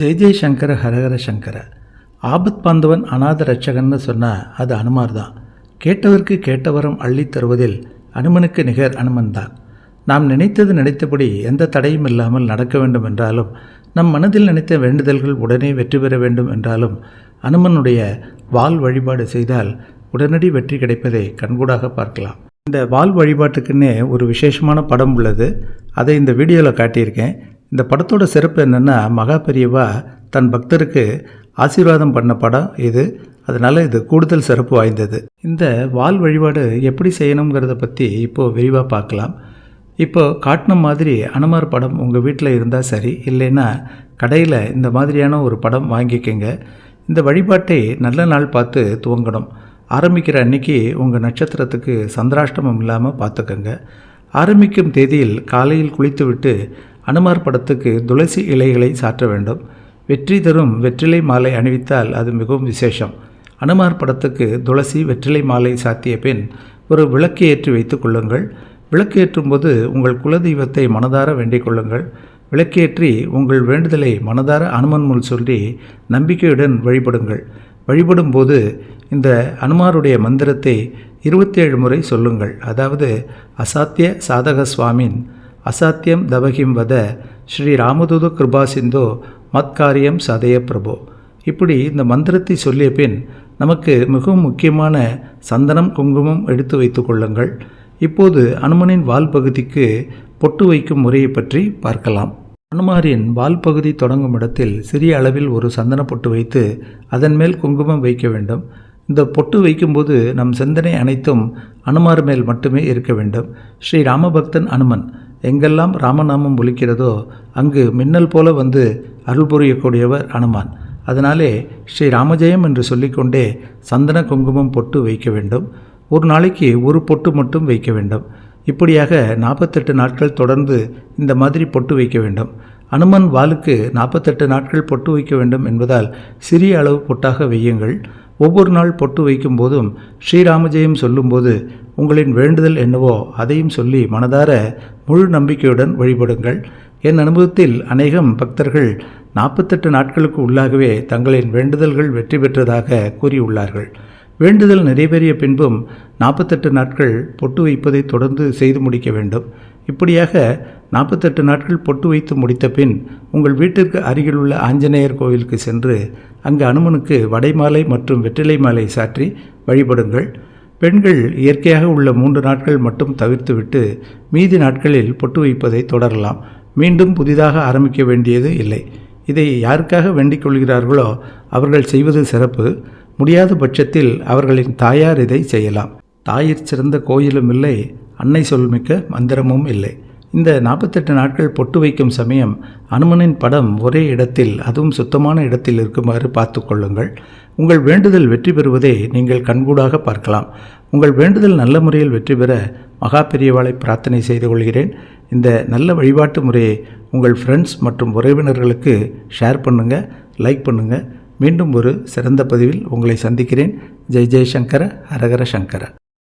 ஜெய் ஜெய் சங்கர ஹரஹர சங்கர. ஆபத் பாந்தவன் அநாத ரட்சகன்னு சொன்னால் அது அனுமார் தான். கேட்டவர்க்கு கேட்டவரம் அள்ளி தருவதில் அனுமனுக்கு நிகர் அனுமன் தான். நாம் நினைத்தது நினைத்தபடி எந்த தடையும் இல்லாமல் நடக்க வேண்டும் என்றாலும் நம் மனதில் நினைத்த வேண்டுதல்கள் உடனே வெற்றி பெற வேண்டும் என்றாலும் அனுமனுடைய வால் வழிபாடு செய்தால் உடனடி வெற்றி கிடைப்பதை கண்கூடாக பார்க்கலாம். இந்த வால் வழிபாட்டுக்குன்னே ஒரு விசேஷமான படம் உள்ளது. அதை இந்த வீடியோவில் காட்டியிருக்கேன். இந்த படத்தோட சிறப்பு என்னென்னா மகா பெரியவா தன் பக்தருக்கு ஆசீர்வாதம் பண்ண படம் இது. அதனால் இது கூடுதல் சிறப்பு வாய்ந்தது. இந்த வால் வழிபாடு எப்படி செய்யணுங்கிறத பற்றி இப்போது விரிவாக பார்க்கலாம். இப்போ காட்டின மாதிரி அனுமார் படம் உங்கள் வீட்டில் இருந்தால் சரி இல்லைன்னா கடையில் இந்த மாதிரியான ஒரு படம் வாங்கிக்கோங்க. இந்த வழிபாட்டை நல்ல நாள் பார்த்து துவங்கணும். ஆரம்பிக்கிற அன்னைக்கு உங்கள் நட்சத்திரத்துக்கு சந்திராஷ்டமம் இல்லாமல் பார்த்துக்கோங்க. ஆரம்பிக்கும் தேதியில் காலையில் குளித்துவிட்டு அனுமார் படத்துக்கு துளசி இலைகளை சாற்ற வேண்டும். வெற்றி தரும் வெற்றிலை மாலை அணிவித்தால் அது மிகவும் விசேஷம். அனுமார் படத்துக்கு துளசி வெற்றிலை மாலை சாத்திய பின் ஒரு விளக்கு ஏற்றி வைத்துக் கொள்ளுங்கள். விளக்கு ஏற்றும்போது உங்கள் குலதெய்வத்தை மனதார வேண்டிக் கொள்ளுங்கள். விளக்கேற்றி உங்கள் வேண்டுதலை மனதார அனுமன் முன் சொல்லி நம்பிக்கையுடன் வழிபடுங்கள். வழிபடும்போது இந்த அனுமாருடைய மந்திரத்தை இருபத்தேழு முறை சொல்லுங்கள். அதாவது அசாத்திய சாதக சுவாமின் அசாத்தியம் தவகிம் வத ஸ்ரீ ராமதூத கிருபா சிந்தோ மத்காரியம் சதய பிரபோ. இப்படி இந்த மந்திரத்தை சொல்லிய பின் நமக்கு மிகவும் முக்கியமான சந்தனம் குங்குமம் எடுத்து வைத்து கொள்ளுங்கள். இப்போது அனுமனின் வால் பகுதிக்கு பொட்டு வைக்கும் முறையை பற்றி பார்க்கலாம். அனுமாரின் வால் பகுதி தொடங்கும் இடத்தில் சிறிய அளவில் ஒரு சந்தன பொட்டு வைத்து அதன் மேல் குங்குமம் வைக்க வேண்டும். இந்த பொட்டு வைக்கும்போது நம் சிந்தனை அனைத்தும் அனுமார் மேல் மட்டுமே இருக்க வேண்டும். ஸ்ரீ ராமபக்தன் அனுமன் எங்கெல்லாம் ராமநாமம் ஒலிக்கிறதோ அங்கு மின்னல் போல வந்து அருள் புரியக்கூடியவர் அனுமான். அதனாலே ஸ்ரீ ராமஜெயம் என்று சொல்லிக்கொண்டே சந்தன குங்குமம் பொட்டு வைக்க வேண்டும். ஒரு நாளைக்கு ஒரு பொட்டு மட்டும் வைக்க வேண்டும். இப்படியாக நாற்பத்தெட்டு நாட்கள் தொடர்ந்து இந்த மாதிரி பொட்டு வைக்க வேண்டும். அனுமன் வாளுக்கு நாற்பத்தெட்டு நாட்கள் பொட்டு வைக்க வேண்டும் என்பதால் சிறிய அளவு பொட்டாக வையுங்கள். ஒவ்வொரு நாள் பொட்டு வைக்கும் போதும் ஸ்ரீராமஜெயம் சொல்லும்போது உங்களின் வேண்டுதல் என்னவோ அதையும் சொல்லி மனதார முழு நம்பிக்கையுடன் வழிபடுங்கள். என் அனுபவத்தில் அநேகம் பக்தர்கள் நாற்பத்தெட்டு நாட்களுக்கு உள்ளாகவே தங்களின் வேண்டுதல்கள் வெற்றி பெற்றதாக கூறியுள்ளார்கள். வேண்டுதல் நிறைவேறிய பின்பும் நாற்பத்தெட்டு நாட்கள் பொட்டு வைப்பதை தொடர்ந்து செய்து முடிக்க வேண்டும். இப்படியாக நாற்பத்தெட்டு நாட்கள் பொட்டு வைத்து முடித்த பின் உங்கள் வீட்டிற்கு அருகிலுள்ள ஆஞ்சநேயர் கோவிலுக்கு சென்று அங்கு அனுமனுக்கு வடைமாலை மற்றும் வெற்றிலை மாலை சாற்றி வழிபடுங்கள். பெண்கள் இயற்கையாக உள்ள மூன்று நாட்கள் மட்டும் தவிர்த்துவிட்டு மீதி நாட்களில் பொட்டு வைப்பதை தொடரலாம். மீண்டும் புதிதாக ஆரம்பிக்க வேண்டியது இல்லை. இதை யாருக்காக வேண்டிக் கொள்கிறார்களோ அவர்கள் செய்வது சிறப்பு. முடியாத பட்சத்தில் அவர்களின் தாயார் இதை செய்யலாம். தாயிற் சிறந்த கோயிலும் இல்லை அன்னை சொல்மிக்க மந்திரமும் இல்லை. இந்த நாற்பத்தெட்டு நாட்கள் பொட்டு வைக்கும் சமயம் அனுமனின் படம் ஒரே இடத்தில் அதுவும் சுத்தமான இடத்தில் இருக்குமாறு பார்த்து கொள்ளுங்கள். உங்கள் வேண்டுதல் வெற்றி பெறுவதை நீங்கள் கண்கூடாக பார்க்கலாம். உங்கள் வேண்டுதல் நல்ல முறையில் வெற்றி பெற மகா பெரியவாளை பிரார்த்தனை செய்து கொள்கிறேன். இந்த நல்ல வழிபாட்டு முறையை உங்கள் ஃப்ரெண்ட்ஸ் மற்றும் உறவினர்களுக்கு ஷேர் பண்ணுங்கள் லைக் பண்ணுங்கள் மீண்டும் ஒரு சிறந்த பதிவில் உங்களை சந்திக்கிறேன். ஜெய் ஜெய்சங்கர ஹரஹர சங்கர.